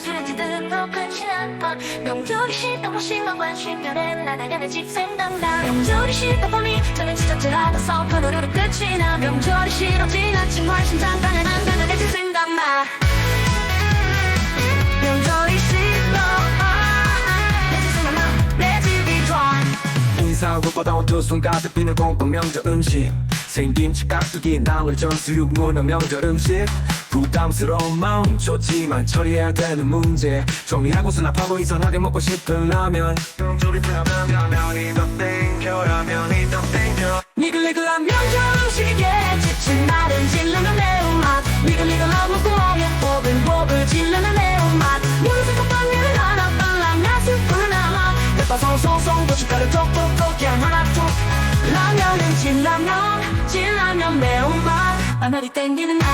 술지들은 더 끊지 않아 명절이 싫다고 심각한 쉼표를 나가려는 집 생각나 명절이 싫다 보니 저는 지나가서 하루를 끝이 나 명절이 싫어진 아침 훨씬 잠깐은 안 되는 집 생각나 명절이 싫어 내집 생각나 내 집이 좋아 인사하고보다 온투순 가득 비는 공복 명절 음식 생김치 깍두기 나물 전수육 문어 명절 음식. 부담스러운 마음 좋지만 처리해야 되는 문제. 정리하고 수납하고 이상하게 먹고 싶은 라면. 니글니글한 명절 음식이겠지 지친 날은 질르는 매운맛. 니글니글한 먹고에 보글보글 질르는 매운맛. 무슨 빵면을 하나 빨라면 스프를 남아 대파 송송송 고춧가루 톡톡톡 양 하나 톡 라면은 진라면 진라면 매운맛. 라면이 땡기는 날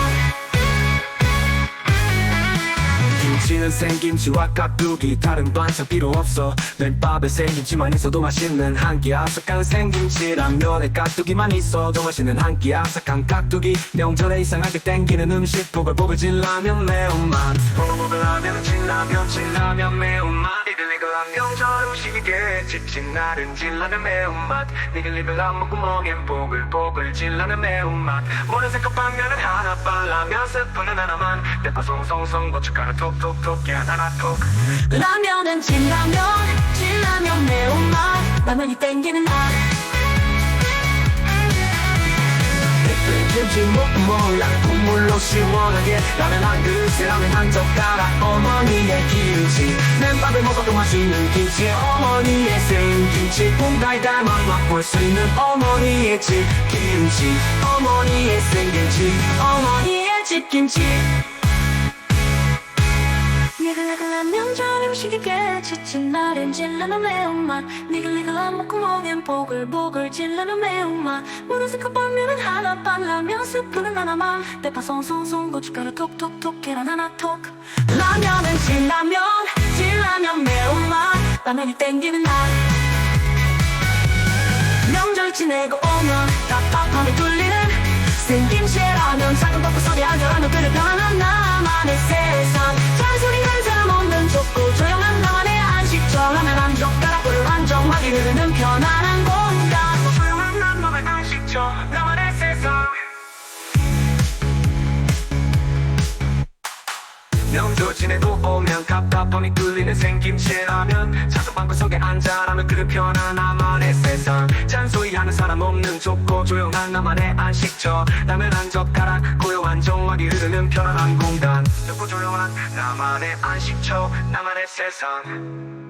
김치는 생김치와 깍두기 다른 반찬 필요 없어. 맨밥에 생김치만 있어도 맛있는 한 끼 아삭한 생김치 라면에 깍두기만 있어도 맛있는 한 끼 아삭한 깍두기 명절에 이상하게 땡기는 음식. 보글보글 진라면 매운맛. 보글보글 라면 진라면 진라면 매운맛 지 진날은 진라면 매운맛. 니글니글한 먹구멍엔 보글보글 진라면 매운맛. 모른색 컵방면은 하나 빨라면 스프는 하나만. 대파 송송송 고춧가루 톡톡톡 계란 하나 톡. 라면은 진라면 진라면 매운맛. 라면이 땡기는 날 김치 먹고 몰라. 국물로 시원하게. 라면 한 그릇에 라면 한 젓가락. 어머니의 맨 밥을 먹어도 맛있는 김치 어머니의 생김치. 콩달달만 맛볼 수 있는 어머니의 집. 김치 어머니의 생김치 어머니의 집 김치. 니글니글한 명절 음식이겠지 진날엔 질르는 매운맛. 니글니글한 먹구멍엔 보글보글 질르는 매운맛. 무릇을 컵밥면은 하나 빨라면 스프는 하나만. 대파 송송송 고춧가루 톡톡톡 계란 하나 톡. 라면은 진라면 라면이 땡기는 날. 명절 지내고 오면 답답함이 뚫리는 생김치라면 작은 덮고 소리 안절하면 그래 변한 나만의 세상. 잔소리 한 사람 없는 좁고 조용한 나만의 안식 정하면 한 젓가락으로 안정하게 흐르는 편안한 공간. 조용한 나만의 안식처 나만의 세상 명절 지내고 오면 답답함이 뚫리는 생김치라면 작은 방구 속에 앉아라면 그릇 편한 나만의 세상. 잔소리하는 사람 없는 좁고 조용한 나만의 안식처. 한 젓가락 고요한 정막이 흐르는 편안한 공간. 좁고 조용한 나만의 안식처 나만의 세상